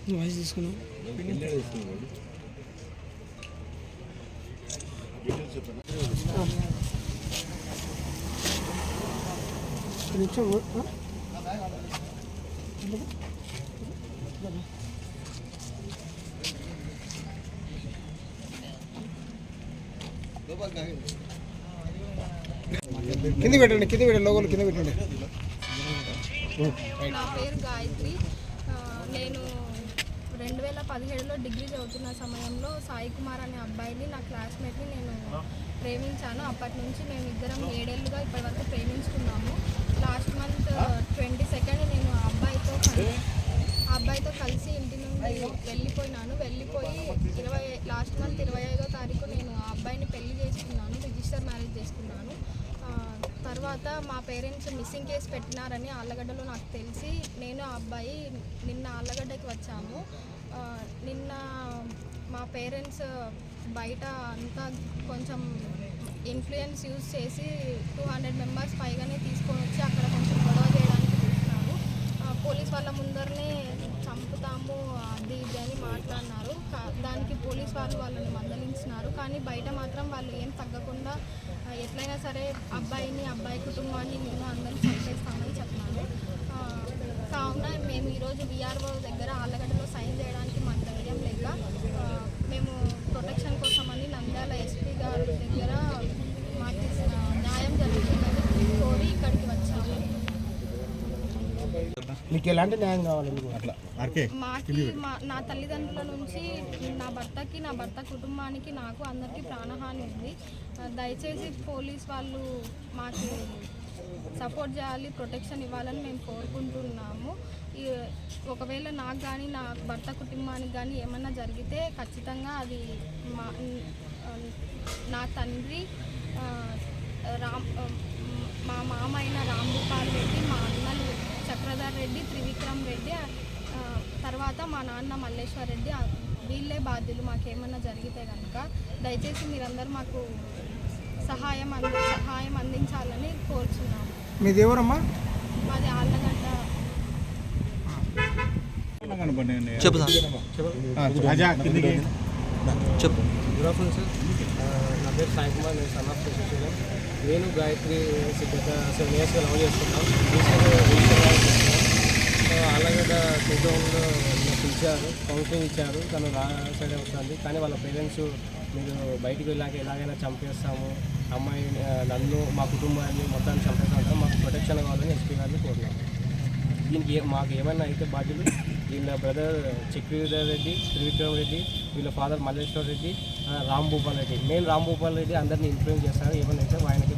నువ్వు వాయిస్ తీసుకున్నావు నిమిషం ఆ? కింద పెట్టండి కింద పెట్టండి లోగోలు కింద పెట్టండి. నా పేరు గాయత్రి. ఆ, నేను రెండు వేల పదిహేడులో డిగ్రీ చదువుతున్న సమయంలో సాయి కుమార్ అనే అబ్బాయిని నా క్లాస్మేట్ని నేను ప్రేమించాను. అప్పటి నుంచి మేము ఇద్దరం ఏడేళ్ళుగా ఇప్పటివరకు ప్రేమించుకున్నాము. లాస్ట్ మంత్ ట్వంటీ సెకండ్ నేను ఆ అబ్బాయితో కలి- ఆ అబ్బాయితో కలిసి ఇంటి నుండి వెళ్ళిపోయినాను. వెళ్ళిపోయి ఇరవై లాస్ట్ మంత్ ఇరవై ఐదో తారీఖు నేను ఆ అబ్బాయిని పెళ్ళి చేసుకున్నాను రిజిస్టర్ మ్యారేజ్ చేసుకున్నాను ఆ, తర్వాత మా పేరెంట్స్ మిస్సింగ్ కేసు పెట్టినారని ఆళ్ళగడ్డలో నాకు తెలిసి నేను ఆ అబ్బాయి నిన్న ఆళ్ళగడ్డకి వచ్చాము. నిన్న మా పేరెంట్స్ బయట అంతా కొంచెం ఇన్ఫ్లుయెన్స్ యూజ్ చేసి టూ హండ్రెడ్ మెంబర్స్ పైగానే తీసుకొని వచ్చి అక్కడ కొంచెం గొడవ చేయడానికి చూసినారు పోలీస్ వాళ్ళ ముందరనే చంపుతాము అది ఇది అని మాట్లాడినారు. కా- దానికి పోలీస్ వాళ్ళు వాళ్ళని మందలించినారు. కానీ బయట మాత్రం వాళ్ళు ఏం తగ్గకుండా ఎట్లయినా సరే అబ్బాయిని అబ్బాయి కుటుంబాన్ని మేము అందరిని చంపేస్తామని చెప్పినాను కావున మేము ఈరోజు విఆర్ఓ దగ్గర ఆళ్ళగడ్డలో సైన్ చేయడానికి మాకు ధైర్యం లేక మేము ప్రొటెక్షన్ కోసమని నంద్యాల ఎస్పీ గారి దగ్గర మాకు ఆ, న్యాయం జరుగుతుందని కోరి ఇక్కడికి వచ్చాము మీకు ఎలాంటి న్యాయం కావాలి మీకు అట్లా? మాకి మా నా తల్లిదండ్రుల నుంచి నా భర్తకి నా భర్త కుటుంబానికి నాకు అందరికీ ప్రాణహాని ఉంది. ఆ, దయచేసి పోలీస్ వాళ్ళు మాకు సపోర్ట్ చేయాలి ప్రొటెక్షన్ ఇవ్వాలని మేము కోరుకుంటున్నాము. ఈ ఒకవేళ నాకు కానీ నా భర్త కుటుంబానికి కానీ ఏమన్నా జరిగితే ఖచ్చితంగా అది మా నా తండ్రి ఆ, రామ్ మా మామ అయిన రాంభూపాల్ రెడ్డి మా అన్నలు చక్రధర్ రెడ్డి త్రివిక్రమ్ రెడ్డి ఆ, తర్వాత మా నాన్న మల్లేశ్వర్ రెడ్డి వీళ్ళే బాధ్యులు మాకేమన్నా జరిగితే కనుక దయచేసి మీరందరూ మాకు సహాయం అంది సహాయం అందించాలని కోరుచున్నాము. మీది ఎవరమ్మా? మాది ఆళ్ళగడ్డ. చెప్పు చెప్పు. Good afternoon sir. నా పేరు సాయి కుమార్ నేను సన్ ఆఫ్ నేను గాయత్రి గత సెవెన్ ఇయర్స్గా లవ్ చేస్తున్నాం. నాకు కౌన్సిలింగ్ ఇచ్చారు తను రా వస్తుంది. కానీ వాళ్ళ పేరెంట్స్ మీరు బయటికి వెళ్ళాక ఎలాగైనా చంపేస్తాము అమ్మాయి నన్ను మా కుటుంబాన్ని మొత్తాన్ని చంపేస్తాం మాకు ప్రొటెక్షన్ కావాలని ఎస్పీ గారిని కోరుతున్నాం. దీనికి మాకు ఏమైనా అయితే బాధ్యులు వీళ్ళ బ్రదర్ చక్రీధర్ రెడ్డి త్రివిక్రమ్ రెడ్డి వీళ్ళ ఫాదర్ మల్లేశ్వర్ రెడ్డి రామ్ భూపాల్ రెడ్డి. మెయిన్ రామ్ భూపాల్ రెడ్డి అందరినీ ఇన్ఫ్లుయెన్స్ చేస్తారు ఏమైనా అయితే ఆయనకి